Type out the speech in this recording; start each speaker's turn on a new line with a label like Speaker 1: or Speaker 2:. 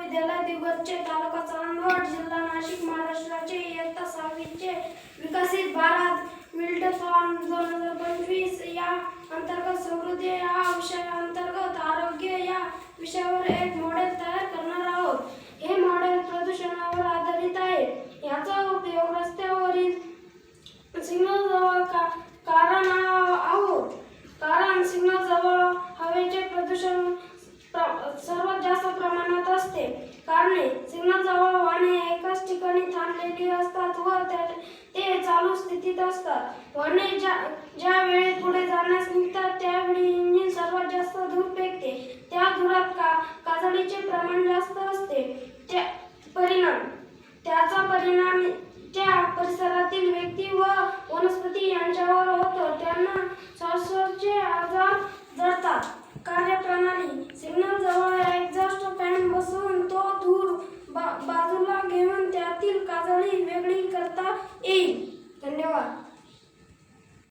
Speaker 1: महाविद्यालय दिवसचे तालुका चांदवड जिल्हा नाशिक महाराष्ट्राचे इयत्ता सहावीचे विकसित भारत मिल्टथॉन दोन हजार पंचवीस या अंतर्गत समृद्धी या विषयाअंतर्गत आरोग्य या विषयावर एक मॉडेल तयार करणार आहोत. हे मॉडेल प्रदूषणावर आधारित आहे. याचा उपयोग रस्त्यावरील सिग्नल जवळ का कारण आहोत कारण सिग्नल जवळ हवेचे प्रदूषण प्र- सर्वात जास्त प्रमाणात असते कारणे सिग्नलजवळ वाहने एकाच ठिकाणी थांबलेली असतात व त्या- ते चालू स्थितीत असतात. वाहने ज्या ज्या वेळेत पुढे जाण्यास निघतात त्यावेळी इंजिन सर्वात जास्त धूर फेकते. त्या धुरात का काजळीचे प्रमाण जास्त असते. त्या धूर वेगळी करता येईल.